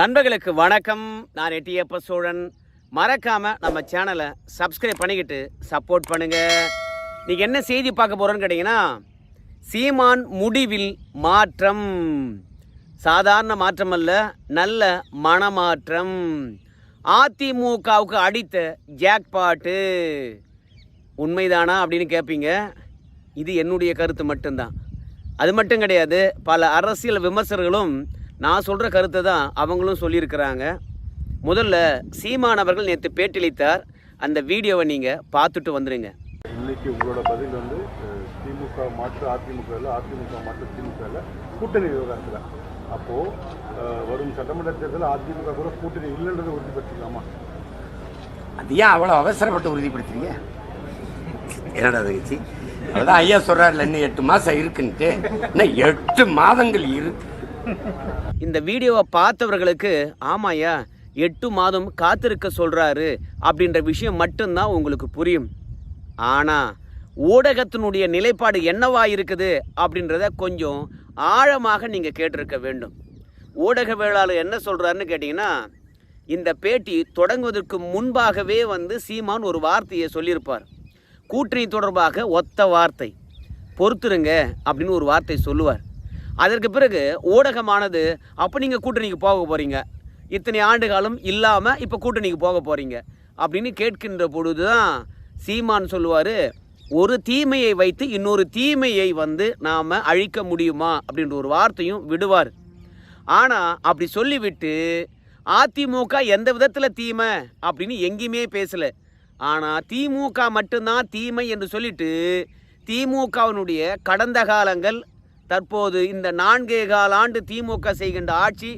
நண்பர்களுக்கு வணக்கம். நான் எட்டியப்ப சோழன். மறக்காம நம்ம சேனலை சப்ஸ்கிரைப் பண்ணிக்கிட்டு சப்போர்ட் பண்ணுங்க. நீங்க என்ன செய்தி பார்க்க போறோன்னு கேட்டீங்கன்னா சீமான் முடிவில் மாற்றம். சாதாரண மாற்றம் அல்ல நல்ல மனமாற்றம். அதிமுகவுக்கு அடித்த ஜாக்பாட்டு உண்மைதானா அப்படின்னு கேட்பீங்க இது என்னுடைய கருத்து மட்டும்தான். அது மட்டும் கிடையாது பல அரசியல் விமர்சகர்களும் நான் சொல்கிற கருத்தை தான் அவங்களும் சொல்லியிருக்கிறாங்க. முதல்ல சீமானவர்கள் நேற்று பேட்டியளித்தார் அந்த வீடியோவை நீங்கள் பார்த்துட்டு வந்துடுங்க இன்னைக்கு உங்களோட பதில் வந்து திமுக மாற்று அதிமுக இல்ல அதிமுக மாற்று திமுக இல்ல கூட்டணி விவகாரத்தில். அப்போ அஹ், வரும் சட்டமன்ற தேர்தலில் அதிமுக கூட கூட்டணி இல்லைன்றதை உறுதிப்படுத்திக்கலாமா? அது ஏன் அவ்வளோ அவசரப்பட்டு உறுதிப்படுத்துறீங்க? என்னடா தங்கச்சி அதான் ஐயா சொல்றாருல இன்னும் எட்டு மாசம் இருக்குன்ட்டு. இன்னும் எட்டு மாதங்கள் இருக்கு. இந்த வீடியோவை பார்த்தவர்களுக்கு ஆமாயா எட்டு மாதம் காத்திருக்க சொல்கிறாரு அப்படின்ற விஷயம் மட்டும்தான் உங்களுக்கு புரியும். ஆனால் ஊடகத்தினுடைய நிலைப்பாடு என்னவா இருக்குது அப்படின்றத கொஞ்சம் ஆழமாக நீங்கள் கேட்டிருக்க வேண்டும். ஊடகவியலாளர் என்ன சொல்கிறாருன்னு கேட்டிங்கன்னா இந்த பேட்டி தொடங்குவதற்கு முன்பாகவே வந்து சீமான் ஒரு வார்த்தையை சொல்லியிருப்பார். கூட்டணி தொடர்பாக ஒத்த வார்த்தை. பொறுத்துருங்க அப்படின்னு ஒரு வார்த்தை சொல்லுவார். அதற்கு பிறகு ஊடகமானது அப்போ நீங்கள் கூட்டணிக்கு போக போகிறீங்க இத்தனை ஆண்டு காலம் இல்லாமல் இப்போ கூட்டணிக்கு போக போகிறீங்க அப்படின்னு கேட்கின்ற பொழுது தான் சீமான் சொல்லுவார் ஒரு தீமையை வைத்து இன்னொரு தீமையை வந்து நாம் அழிக்க முடியுமா? அப்படின்ற ஒரு வார்த்தையும் விடுவார். ஆனால் அப்படி சொல்லிவிட்டு அதிமுக எந்த விதத்தில் தீமை? அப்படின்னு எங்கேயுமே பேசலை. ஆனால் திமுக மட்டும்தான் தீமை என்று சொல்லிட்டு திமுகவினுடைய கடந்த காலங்கள் தற்போது இந்த நான்கே கால் ஆண்டு திமுக செய்கின்ற ஆட்சி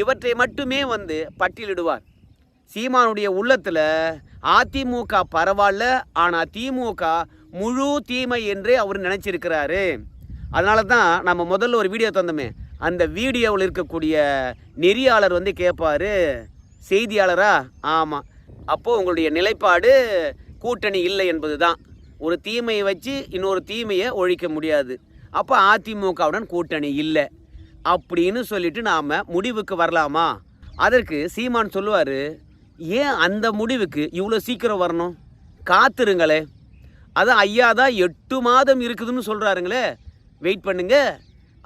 இவற்றை மட்டுமே வந்து பட்டியலிடுவார். சீமானுடைய உள்ளத்தில் அதிமுக பரவாயில்ல ஆனால் திமுக முழு தீமை என்று அவர் நினச்சிருக்கிறாரு. அதனால தான் நம்ம முதல்ல ஒரு வீடியோ தந்தோமே. அந்த வீடியோவில் இருக்கக்கூடிய நெறியாளர் வந்து கேட்பார் செய்தியாளரா? ஆமாம் அப்போது உங்களுடைய நிலைப்பாடு கூட்டணி இல்லை என்பது தான் ஒரு தீமையை வச்சு இன்னொரு தீமையை ஒழிக்க முடியாது. அப்போ அதிமுகவுடன் கூட்டணி இல்லை. அப்படின்னு சொல்லிட்டு நாம் முடிவுக்கு வரலாமா? அதற்கு சீமான் சொல்லுவார் ஏன் அந்த முடிவுக்கு இவ்வளோ சீக்கிரம் வரணும்? காத்துருங்களே. அதான் ஐயா தான் எட்டு மாதம் இருக்குதுன்னு சொல்கிறாருங்களே வெயிட் பண்ணுங்க.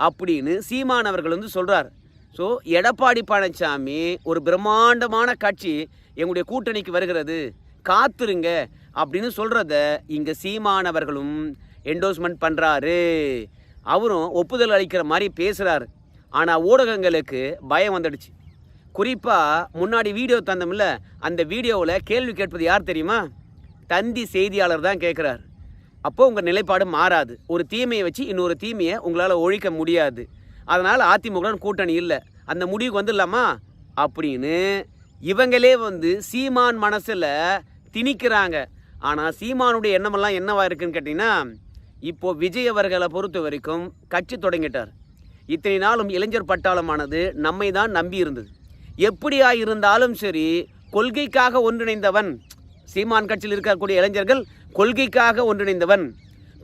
அப்படின்னு சீமான் அவர்கள் வந்து சொல்கிறார் ஸோ எடப்பாடி பழனிசாமி ஒரு பிரம்மாண்டமான கட்சி எங்களுடைய கூட்டணிக்கு வருகிறது. காத்துருங்க அப்படின்னு சொல்கிறத இங்கே சீமானவர்களும் என்டோஸ்மெண்ட் பண்ணுறாரு அவரும் ஒப்புதல் அளிக்கிற மாதிரி பேசுகிறாரு ஆனால் ஊடகங்களுக்கு பயம் வந்துடுச்சு. குறிப்பாக முன்னாடி வீடியோ தந்தோம்ல அந்த வீடியோவில் கேள்வி கேட்பது யார் தெரியுமா? தந்தி செய்தியாளர் தான் கேட்குறார் அப்போ உங்கள் நிலைப்பாடு மாறாது. ஒரு தீமையை வச்சு இன்னொரு தீமையை உங்களால் ஒழிக்க முடியாது. அதனால் அதிமுகன் கூட்டணி இல்லை. அந்த முடிவுக்கு வந்துடலாமா? அப்படின்னு இவங்களே வந்து சீமான் மனசில் திணிக்கிறாங்க. ஆனால் சீமானுடைய எண்ணமெல்லாம் என்னவா இருக்குன்னு கேட்டிங்கன்னா இப்போது விஜய் அவர்களை பொறுத்த வரைக்கும் கட்சி தொடங்கிட்டார். இத்தனை நாளும் இளைஞர் பட்டாளமானது நம்மை தான் நம்பி இருந்தது. எப்படியா இருந்தாலும் சரி கொள்கைக்காக ஒன்றிணைந்தவன் சீமான் கட்சியில் இருக்கக்கூடிய இளைஞர்கள் கொள்கைக்காக ஒன்றிணைந்தவன்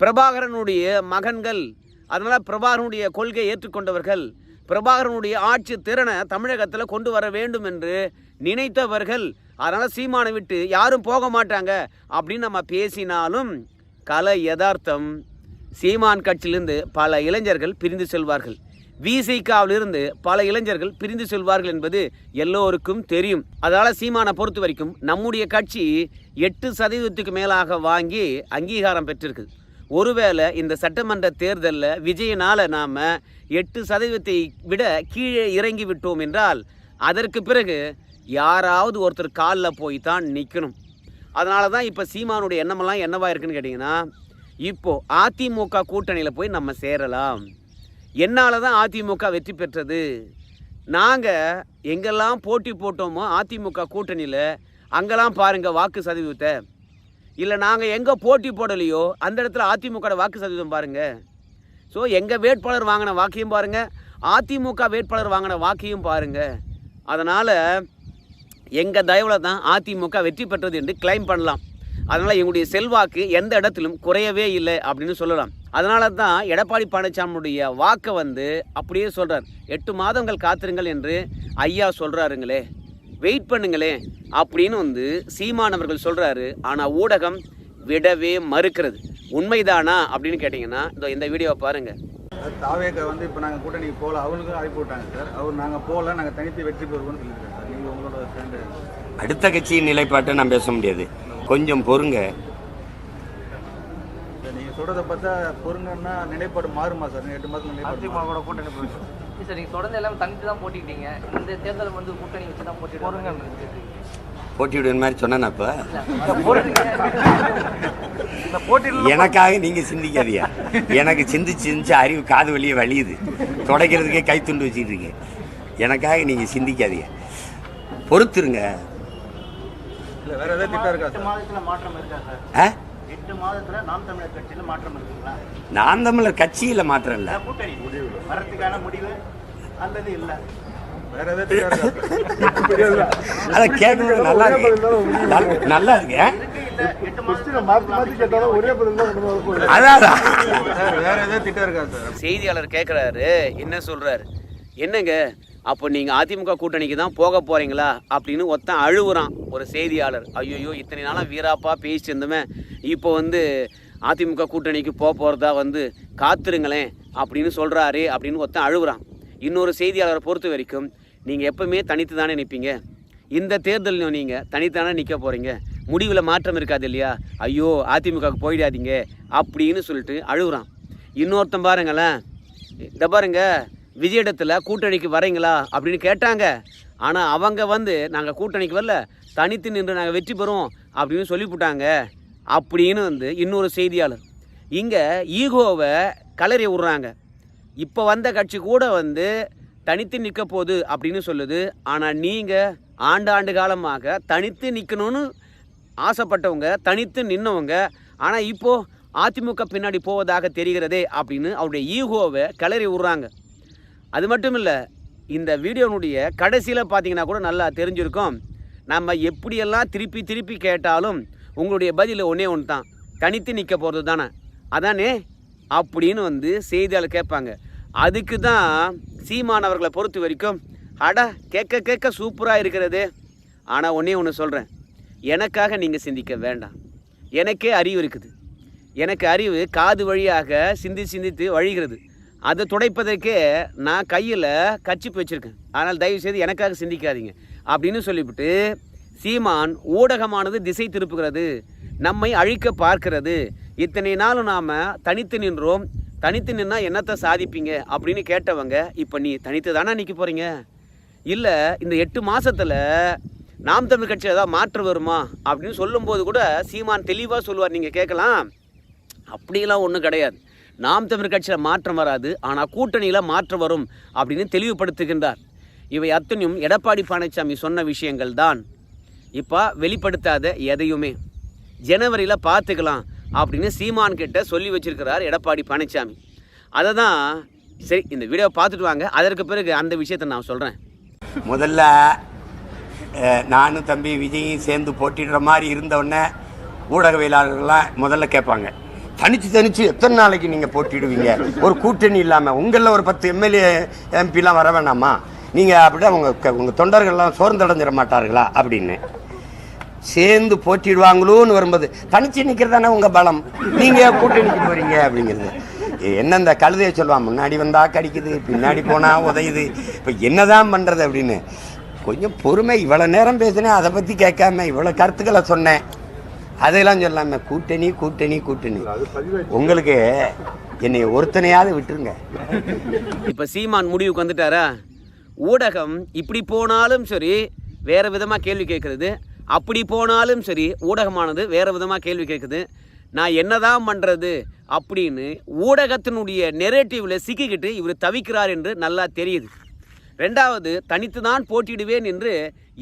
பிரபாகரனுடைய மகன்கள் அதனால் பிரபாகரனுடைய கொள்கையை ஏற்றுக்கொண்டவர்கள் பிரபாகரனுடைய ஆட்சி திறனை தமிழகத்தில் கொண்டு வர வேண்டும் என்று நினைத்தவர்கள் அதனால் சீமானை விட்டு யாரும் போக மாட்டாங்க அப்படின்னு நம்ம பேசினாலும் கலை யதார்த்தம் சீமான் கட்சியிலிருந்து பல இளைஞர்கள் பிரிந்து செல்வார்கள். விசிகாவிலிருந்து பல இளைஞர்கள் பிரிந்து செல்வார்கள் என்பது எல்லோருக்கும் தெரியும். அதனால் சீமானை பொறுத்த வரைக்கும் நம்முடைய கட்சி எட்டு சதவீதத்துக்கு மேலாக வாங்கி அங்கீகாரம் பெற்றிருக்குது ஒருவேளை இந்த சட்டமன்ற தேர்தலில் விஜயனால் நாம் எட்டு சதவீதத்தை விட கீழே இறங்கி விட்டோம் என்றால் அதற்கு பிறகு யாராவது ஒருத்தர் காலில் போய் தான் நிற்கணும் அதனால தான் இப்போ சீமானுடைய எண்ணமெல்லாம் என்னவாக இருக்குன்னு கேட்டிங்கன்னா இப்போது அதிமுக கூட்டணியில் போய் நம்ம சேரலாம். என்னால் தான் அதிமுக வெற்றி பெற்றது? நாங்கள் எங்கெல்லாம் போட்டி போட்டோமோ அதிமுக கூட்டணியில் அங்கெல்லாம் பாருங்கள் வாக்கு சதவீதத்தை. இல்லை நாங்கள் எங்கே போட்டி போடலையோ அந்த இடத்துல அதிமுக வாக்கு சதவீதம் பாருங்கள் ஸோ எங்கள் வேட்பாளர் வாங்கின வாக்கையும் பாருங்கள் அதிமுக வேட்பாளர் வாங்கின வாக்கையும் பாருங்கள் அதனால் எங்கள் தயவில் தான் அதிமுக வெற்றி பெற்றது என்று கிளைம் பண்ணலாம். அதனால் எங்களுடைய செல்வாக்கு எந்த இடத்திலும் குறையவே இல்லை அப்படின்னு சொல்லலாம். அதனால தான் எடப்பாடி பழனிசாமியுடைய வாக்கை வந்து அப்படியே சொல்கிறார் எட்டு மாதங்கள் காத்திருங்கள் என்று ஐயா சொல்கிறாருங்களே வெயிட் பண்ணுங்களே அப்படின்னு வந்து சீமானவர்கள் சொல்கிறாரு ஆனால் ஊடகம் விடவே மறுக்கிறது. உண்மைதானா அப்படின்னு கேட்டிங்கன்னா இந்த இந்த வீடியோவை பாருங்கள் தாவேக்கா வந்து இப்போ நாங்கள் கூட்டணிக்கு போகல. அவங்களுக்கும் அழைப்பு விட்டாங்க சார். அவர் நாங்கள் போகல நாங்கள் தனித்து வெற்றி பெறுவோம்னு சொல்லியிருக்காங்க சார். அடுத்த கட்சியின் நிலைப்பாட்டை நான் பேச முடியாது. கொஞ்சம் பொறுங்க. நீங்கள் சொல்கிறத பார்த்தா பொருங்கன்னா நிலைப்பாடு மாறுமா சார்? எட்டு மாதம் கூட கூட்டணி சார் நீங்கள் தொடர்ந்து எல்லாம் தனித்து தான் போட்டிக்கிட்டீங்க இந்த தேர்தல் வந்து கூட்டணி வச்சு தான் போட்டி போடுங்க போட்டிவிடுற மாதிரி சொன்னேன் இப்போ எனக்காக நீங்க சிந்திக்காதீங்க. எனக்கு சிந்திச்சு சிந்திச்சு அறிவு காது வழியே வலியுது. துடைக்கிறதுக்கே கை துண்டு வச்சுட்டு இருக்கேன் எனக்காக நீங்க சிந்திக்காதீங்க. பொறுத்துருங்க. இல்லை வேறு ஏதாவது திட்டம் இருக்கா சார்? மாதத்துல மாற்றம் இருக்கா சார்? ஆ? எட்டு மாதத்துல நாம் தமிழர் கட்சியில மாற்றம் இருக்குங்களா? நான் தமிழர் கட்சியில மாற்றம் இல்லை. அதை கேட்கறது நல்லா இருக்கு. நல்ல- இருக்கு செய்தியாளர் கேட்குறாரு என்ன சொல்றாரு? என்னங்க? அப்போ நீங்கள் அதிமுக கூட்டணிக்கு தான் போக போகிறீங்களா அப்படின்னு ஒருத்தன் அழுவுறான் ஒரு செய்தியாளர். ஐயோ இத்தனை நாளாக வீராப்பா பேசிட்டு இருந்தவன் இப்போ வந்து அதிமுக கூட்டணிக்கு போக போகிறதா வந்து காத்துருங்களேன் அப்படின்னு சொல்கிறாரு அப்படின்னு ஒருத்தன் அழுவுறான். இன்னொரு செய்தியாளரை பொறுத்த வரைக்கும் நீங்கள் எப்பவுமே தனித்து தானே நிற்பீங்க இந்த தேர்தலில் நீங்கள் தனித்தானே நிற்க போகிறீங்க முடிவில் மாற்றம் இருக்காது இல்லையா? ஐயோ அதிமுகவுக்கு போயிடாதீங்க அப்படின்னு சொல்லிட்டு அழுகுறான் இன்னொருத்தன் பாருங்களேன் இந்த பாருங்க விஜயிடத்தில் கூட்டணிக்கு வரீங்களா அப்படின்னு கேட்டாங்க. ஆனால் அவங்க வந்து நாங்கள் கூட்டணிக்கு வரல தனித்து நின்று நாங்கள் வெற்றி பெறுவோம் அப்படின்னு சொல்லிவிட்டாங்க அப்படின்னு வந்து இன்னொரு செய்தியாளர். இங்கே ஈகோவை கலறி விட்றாங்க. இப்போ வந்த கட்சி கூட வந்து தனித்து நிற்க போகுது அப்படின்னு சொல்லுது. ஆனால் நீங்கள் ஆண்டு ஆண்டு காலமாக தனித்து நிற்கணும்னு ஆசைப்பட்டவங்க தனித்து நின்னவங்க ஆனால் இப்போது அதிமுக பின்னாடி போவதாக தெரிகிறதே அப்படின்னு அவருடைய ஈகோவை கிளறி விட்றாங்க. அது மட்டும் இல்லை இந்த வீடியோனுடைய கடைசியில் பார்த்தீங்கன்னா கூட நல்லா தெரிஞ்சிருக்கும். நம்ம எப்படியெல்லாம் திருப்பி திருப்பி கேட்டாலும் உங்களுடைய பதில் ஒன்றே ஒன்று தான் தனித்து நிற்க போகிறது தானே. அதானே? அப்படின்னு வந்து செய்தியாளர் கேட்பாங்க. அதுக்கு தான் சீமானவர்களை பொறுத்த வரைக்கும் அடா கேட்க கேட்க சூப்பராக இருக்கிறது. ஆனால் ஒன்றே ஒன்று சொல்கிறேன் எனக்காக நீங்கள் சிந்திக்க வேண்டாம். எனக்கே அறிவு இருக்குது. எனக்கு அறிவு காது வழியாக சிந்தி சிந்தித்து வழிகிறது. அதை துடைப்பதற்கே நான் கையில் கச்சிப்பு வச்சுருக்கேன். ஆனால் தயவு செய்து எனக்காக சிந்திக்காதீங்க. அப்படின்னு சொல்லிவிட்டு சீமான் ஊடகமானது திசை திருப்புகிறது நம்மை அழிக்க பார்க்கிறது. இத்தனை நாளும் நாம் தனித்து நின்றோம். தனித்து நின்னா என்னத்தை சாதிப்பீங்க? அப்படின்னு கேட்டவங்க இப்போ நீ தனித்து தானே நிற்க போகிறீங்க இல்லை இந்த எட்டு மாதத்தில் நாம் தமிழ் கட்சியில் ஏதாவது மாற்று வருமா? அப்படின்னு சொல்லும்போது கூட சீமான் தெளிவாக சொல்லுவார். நீங்கள் கேட்கலாம். அப்படிலாம் ஒன்றும் கிடையாது. நாம் தமிழ் கட்சியில் மாற்றம் வராது ஆனால் கூட்டணியில் மாற்றம் வரும் அப்படின்னு தெளிவுபடுத்துகின்றார். இவை அத்தனையும் எடப்பாடி பழனிசாமி சொன்ன விஷயங்கள் தான். இப்போ வெளிப்படுத்தாத எதையுமே. ஜனவரியில் பார்த்துக்கலாம் அப்படின்னு சீமான் கிட்ட சொல்லி வச்சிருக்கிறார் எடப்பாடி பழனிசாமி. அதை தான் சரி இந்த வீடியோ பார்த்துட்டு வாங்க. அதற்கு பிறகு அந்த விஷயத்தை நான் சொல்கிறேன் முதல்ல நானும் தம்பி விஜயும் சேர்ந்து போட்டிடுற மாதிரி இருந்தவுடனே ஊடகவியலாளர்கள்லாம் முதல்ல கேட்பாங்க. தனிச்சு தனிச்சு எத்தனை நாளைக்கு நீங்கள் போட்டிடுவீங்க ஒரு கூட்டணி இல்லாமல் உங்களில் ஒரு பத்து எம்எல்ஏ எம்பிலாம் வர வேணாமா? நீங்கள் அப்படியே உங்கள் உங்கள் தொண்டர்கள்லாம் சோர்ந்தடைஞ்சிட மாட்டார்களா அப்படின்னு. சேர்ந்து போட்டிடுவாங்களோன்னு வரும்போது தனிச்சு நிற்கிறது தானே உங்கள் பலம். நீங்கள் கூட்டணிக்கு போகிறீங்க அப்படிங்கிறது. என்ன இந்த கழுதையை சொல்லுவான் முன்னாடி வந்தால் கடிக்குது பின்னாடி போனால் உதையுது. இப்போ என்னதான் பண்ணுறது அப்படின்னு. கொஞ்சம் பொறுமை. இவ்வளோ நேரம் பேசினேன் அதை பற்றி கேட்காம இவ்வளோ கருத்துக்களை சொன்னேன். அதெல்லாம் சொல்லாம கூட்டணி கூட்டணி கூட்டணி. அது உங்களுக்கு என்னை ஒருத்தனையாவது விட்டுருங்க. இப்போ சீமான் முடிவுக்கு வந்துட்டாரா? ஊடகம் இப்படி போனாலும் சரி வேற விதமாக கேள்வி கேட்குறது. அப்படி போனாலும் சரி ஊடகமானது வேற விதமாக கேள்வி கேட்குது. நான் என்னதான் பண்ணுறது அப்படின்னு ஊடகத்தினுடைய நெரேட்டிவில் சிக்கிக்கிட்டு இவர் தவிக்கிறார் என்று நல்லா தெரியுது. ரெண்டாவது தனித்து தான் போட்டியிடுவேன் என்று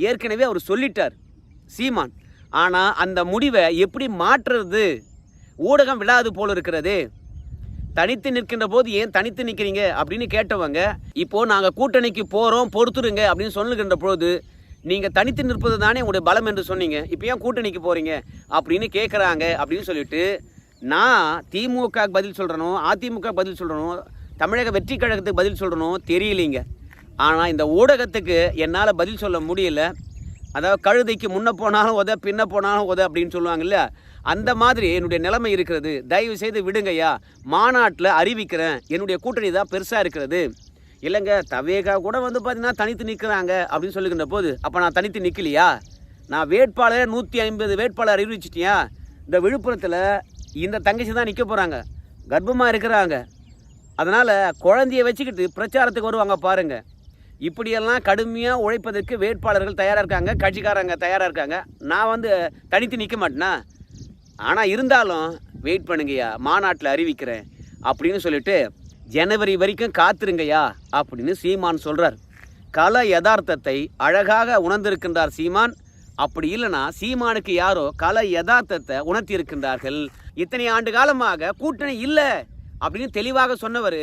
ஏற்கனவே அவர் சொல்லிட்டார் சீமான். ஆனால் அந்த முடிவை எப்படி மாற்றுறது? ஊடகம் விடாது போல் இருக்கிறது. தனித்து நிற்கின்ற போது ஏன் தனித்து நிற்கிறீங்க? அப்படின்னு கேட்டவங்க இப்போ நாங்கள் கூட்டணிக்கு போகிறோம் பொறுத்துருங்க அப்படின்னு சொல்லுகின்ற பொழுது நீங்கள் தனித்து நிற்பது தானே உங்களுடைய பலம் என்று சொன்னீங்க. இப்போ ஏன் கூட்டணிக்கு போகிறீங்க அப்படின்னு கேட்குறாங்க அப்படின்னு சொல்லிட்டு நான் திமுக பதில் சொல்கிறனோ அதிமுக பதில் சொல்கிறனோ தமிழக வெற்றி கழகத்துக்கு பதில் சொல்கிறனோ தெரியலைங்க. ஆனால் இந்த ஊடகத்துக்கு என்னால் பதில் சொல்ல முடியல. அதாவது கழுதைக்கு முன்ன போனாலும் உத பின்ன போனாலும் உத அப்படின்னு சொல்லுவாங்கல்ல அந்த மாதிரி என்னுடைய நிலைமை இருக்கிறது. தயவு செய்து விடுங்கய்யா. மாநாட்டில் அறிவிக்கிறேன். என்னுடைய கூட்டணி தான் பெருசாக இருக்கிறது. இல்லைங்க தவேகா கூட வந்து பார்த்தீங்கன்னா தனித்து நிற்கிறாங்க அப்படின்னு சொல்லுகின்ற போது அப்போ நான் தனித்து நிற்கலையா நான் வேட்பாளர் நூற்றி ஐம்பது வேட்பாளர் அறிவிச்சிட்டியா? இந்த விழுப்புரத்தில் இந்த தங்கச்சி தான் நிற்க போகிறாங்க கர்ப்பமாக இருக்கிறாங்க. அதனால் குழந்தைய வச்சுக்கிட்டு பிரச்சாரத்துக்கு வருவாங்க பாருங்கள் இப்படியெல்லாம் கடுமையாக உழைப்பதற்கு வேட்பாளர்கள் தயாராக இருக்காங்க கட்சிக்காரங்க தயாராக இருக்காங்க. நான் வந்து தனித்து நிற்க மாட்டேனா? ஆனால் இருந்தாலும் வெயிட் பண்ணுங்கய்யா மாநாட்டில் அறிவிக்கிறேன் அப்படின்னு சொல்லிட்டு ஜனவரி வரைக்கும் காத்திருங்கய்யா அப்படின்னு சீமான் சொல்கிறார் கல யதார்த்தத்தை அழகாக உணர்ந்திருக்கின்றார் சீமான். அப்படி இல்லைன்னா சீமானுக்கு யாரோ கல யதார்த்தத்தை உணர்த்தி இருக்கின்றார்கள் இத்தனை ஆண்டு காலமாக கூட்டணி இல்லை அப்படின்னு தெளிவாக சொன்னவர்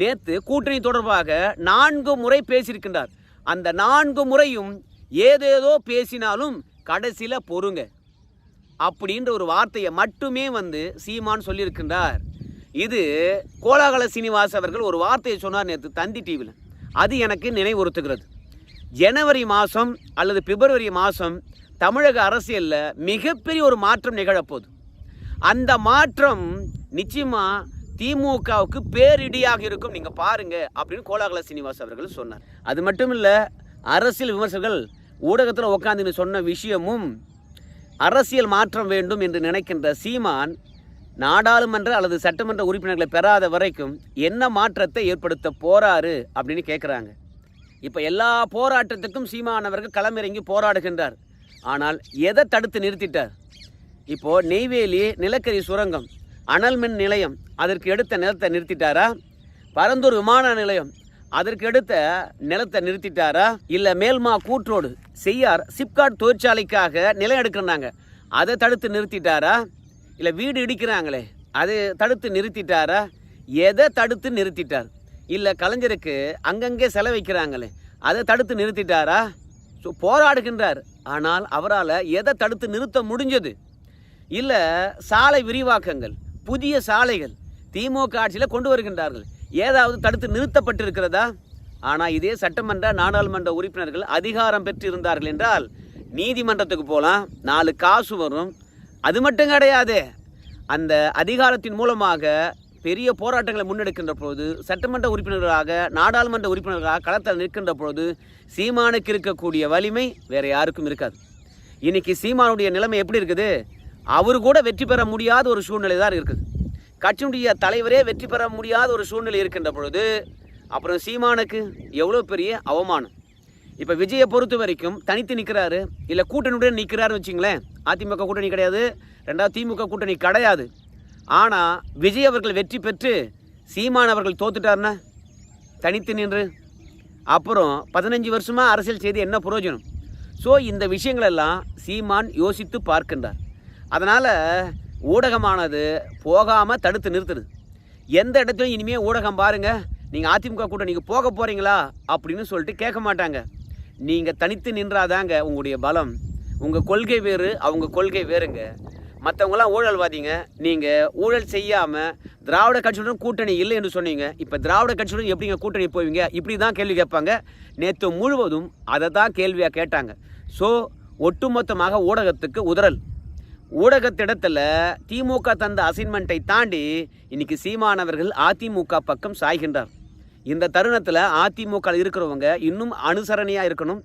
நேற்று கூட்டணி தொடர்பாக நான்கு முறை பேசியிருக்கின்றார். அந்த நான்கு முறையும் ஏதேதோ பேசினாலும் கடைசியில் பொறுங்க. அப்படின்ற ஒரு வார்த்தையை மட்டுமே வந்து சீமான் சொல்லியிருக்கின்றார். இது கோலாகல சீனிவாஸ் அவர்கள் ஒரு வார்த்தையை சொன்னார் நேற்று தந்தி டிவியில் அது எனக்கு நினைவுறுத்துகிறது. ஜனவரி மாதம் அல்லது பிப்ரவரி மாதம் தமிழக அரசியலில் மிகப்பெரிய ஒரு மாற்றம் நிகழப்போகுது. அந்த மாற்றம் நிச்சயமாக திமுகவுக்கு பேரிடியாக இருக்கும். நீங்கள் பாருங்க அப்படின்னு கோலாகல சீனிவாஸ் அவர்கள் சொன்னார். அது மட்டும் இல்லை அரசியல் விமர்சகர்கள் ஊடகத்தில் உட்காந்து சொன்ன விஷயமும் அரசியல் மாற்றம் வேண்டும் என்று நினைக்கின்ற சீமான் நாடாளுமன்ற அல்லது சட்டமன்ற உறுப்பினர்களை பெறாத வரைக்கும் என்ன மாற்றத்தை ஏற்படுத்த போறாரு அப்படின்னு கேட்குறாங்க இப்போ எல்லா போராட்டத்துக்கும் சீமானவர்கள் களமிறங்கி போராடுகின்றார். ஆனால் எதை தடுத்து நிறுத்திட்டார்? இப்போது நெய்வேலி நிலக்கரி சுரங்கம். அனல் மின் நிலையம் அதற்கு எடுத்த நிலத்தை நிறுத்திட்டாரா? பரந்தூர் விமான நிலையம் அதற்கு எடுத்த நிலத்தை நிறுத்திட்டாரா? இல்லை மேல்மா கூற்றோடு செய்யார் சிப்காட் தொழிற்சாலைக்காக நிலம் எடுக்கிறாங்க அதை தடுத்து நிறுத்திட்டாரா? இல்லை வீடு இடிக்கிறாங்களே அது தடுத்து நிறுத்திட்டாரா? எதை தடுத்து நிறுத்திட்டார்? இல்லை கலைஞருக்கு அங்கங்கே செலவைக்கிறாங்களே அதை தடுத்து நிறுத்திட்டாரா? ஸோ போராடுகின்றார் ஆனால் அவரால் எதை தடுத்து நிறுத்த முடிஞ்சது? இல்லை சாலை விரிவாக்கங்கள் புதிய சாலைகள் திமுக ஆட்சியில் கொண்டு வருகின்றார்கள். ஏதாவது தடுத்து நிறுத்தப்பட்டிருக்கிறதா? ஆனால் இதே சட்டமன்ற நாடாளுமன்ற உறுப்பினர்கள் அதிகாரம் பெற்றிருந்தார்கள் என்றால் நீதிமன்றத்துக்கு போகலாம் நாலு காசு வரும். அது மட்டும் கிடையாது. அந்த அதிகாரத்தின் மூலமாக பெரிய போராட்டங்களை முன்னெடுக்கின்ற பொழுது சட்டமன்ற உறுப்பினர்களாக நாடாளுமன்ற உறுப்பினர்களாக களத்தில் நிற்கின்ற பொழுது சீமானுக்கு இருக்கக்கூடிய வலிமை வேறு யாருக்கும் இருக்காது. இன்னைக்கு சீமானுடைய நிலைமை எப்படி இருக்குது? அவர் கூட வெற்றி பெற முடியாத ஒரு சூழ்நிலை தான் இருக்குது. கட்சியினுடைய தலைவரே வெற்றி பெற முடியாத ஒரு சூழ்நிலை இருக்கின்ற பொழுது அப்புறம் சீமானுக்கு எவ்வளோ பெரிய அவமானம்? இப்போ விஜயை பொறுத்த வரைக்கும் தனித்து நிற்கிறாரு இல்லை கூட்டணியுடன் நிற்கிறாருன்னு வச்சிங்களேன் அதிமுக கூட்டணி கிடையாது ரெண்டாவது திமுக கூட்டணி கிடையாது. ஆனால் விஜய் அவர்கள் வெற்றி பெற்று சீமான் அவர்கள் தோத்துட்டாருன்னா தனித்து நின்று. அப்புறம் பதினஞ்சு வருஷமாக அரசியல் செய்து என்ன பிரயோஜனம் ஸோ இந்த விஷயங்களெல்லாம் சீமான் யோசித்து பார்க்கின்றார். அதனால் ஊடகமானது போகாமல் தடுத்து நிறுத்துது. எந்த இடத்துலையும் இனிமேல் ஊடகம் பாருங்கள் நீங்கள் அதிமுக கூட்டணிக்கு போக போகிறீங்களா அப்படின்னு சொல்லிட்டு கேட்க மாட்டாங்க. நீங்கள் தனித்து நின்றாதாங்க உங்களுடைய பலம். உங்கள் கொள்கை வேறு அவங்க கொள்கை வேறுங்க. மற்றவங்களாம் ஊழல்வாதிங்க. நீங்கள் ஊழல் செய்யாமல் திராவிட கட்சியுடன் கூட்டணி இல்லை என்று சொன்னீங்க. இப்போ திராவிட கட்சியுடன் எப்படிங்க கூட்டணி போவீங்க? இப்படி தான் கேள்வி கேட்பாங்க. நேற்று முழுவதும் அதை தான் கேள்வியாக கேட்டாங்க. ஸோ ஒட்டுமொத்தமாக ஊடகத்துக்கு உதறல். ஊடகத்திடத்தில் திமுக தந்த அசைன்மெண்ட்டை தாண்டி இன்னைக்கு சீமானவர்கள் அதிமுக பக்கம் சாய்கின்றார். இந்த தருணத்தில் அதிமுக இருக்கிறவங்க இன்னும் அனுசரணையாக இருக்கணும்.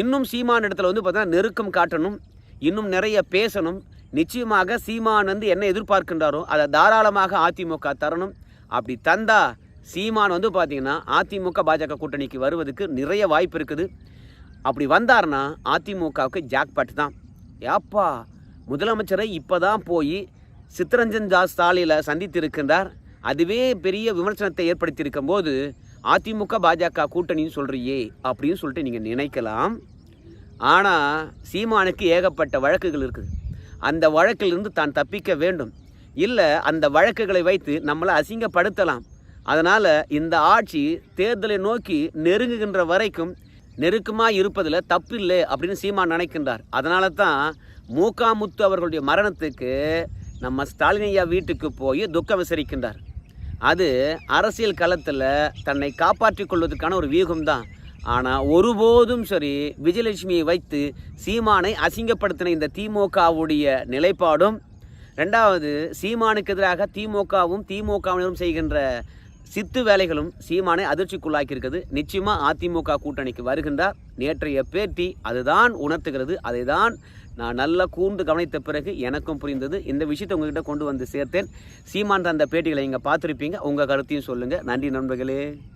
இன்னும் சீமான இடத்துல வந்து பார்த்தீங்கன்னா நெருக்கம் காட்டணும். இன்னும் நிறைய பேசணும். நிச்சயமாக சீமான் வந்து என்ன எதிர்பார்க்கின்றாரோ அதை தாராளமாக அதிமுக தரணும். அப்படி தந்தா சீமான் வந்து பார்த்தீங்கன்னா அதிமுக பாஜக கூட்டணிக்கு வருவதுக்கு நிறைய வாய்ப்பு இருக்குது. அப்படி வந்தார்னா அதிமுகவுக்கு ஜாக்பாட் தான். ஏப்பா முதலமைச்சரை இப்போ தான் போய் சித்தரஞ்சன் தாஸ் சாலையில் சந்தித்திருக்கின்றார். அதுவே பெரிய விமர்சனத்தை ஏற்படுத்தியிருக்கும் போது அதிமுக பாஜக கூட்டணின்னு சொல்கிறியே அப்படின்னு சொல்லிட்டு நீங்கள் நினைக்கலாம். ஆனால் சீமானுக்கு ஏகப்பட்ட வழக்குகள் இருக்குது. அந்த வழக்கிலிருந்து தான் தப்பிக்க வேண்டும். இல்லை அந்த வழக்குகளை வைத்து நம்மளை அசிங்கப்படுத்தலாம். அதனால் இந்த ஆட்சி தேர்தலை நோக்கி நெருங்குகின்ற வரைக்கும் நெருக்கமாக இருப்பதில் தப்பில்லை அப்படின்னு சீமான் நினைக்கின்றார். அதனால தான் மூக்காமுத்து அவர்களுடைய மரணத்துக்கு நம்ம ஸ்டாலினியா வீட்டுக்கு போய் துக்கம் விசரிக்கின்றார். அது அரசியல் களத்தில் தன்னை காப்பாற்றி கொள்வதற்கான ஒரு வியூகம்தான். ஆனால் ஒருபோதும் சரி விஜயலட்சுமியை வைத்து சீமானை அசிங்கப்படுத்தின இந்த திமுகவுடைய நிலைப்பாடும் ரெண்டாவது சீமானுக்கு எதிராக திமுகவும் திமுகவினரும் செய்கின்ற சித்து வேலைகளும் சீமானை அதிர்ச்சிக்குள்ளாக்கியிருக்கிறது. நிச்சயமாக அதிமுக கூட்டணிக்கு வருகின்றார். நேற்றைய பேட்டி அதுதான் உணர்த்துகிறது. அதை தான் நான் நல்லா கூர்ந்து கவனித்த பிறகு எனக்கும் புரிந்தது. இந்த விஷயத்தை உங்ககிட்ட கொண்டு வந்து சேர்த்தேன். சீமான் அந்த பேட்டிகளை இங்கே பார்த்துருப்பீங்க. உங்கள் கருத்தையும் சொல்லுங்கள் நன்றி நண்பர்களே.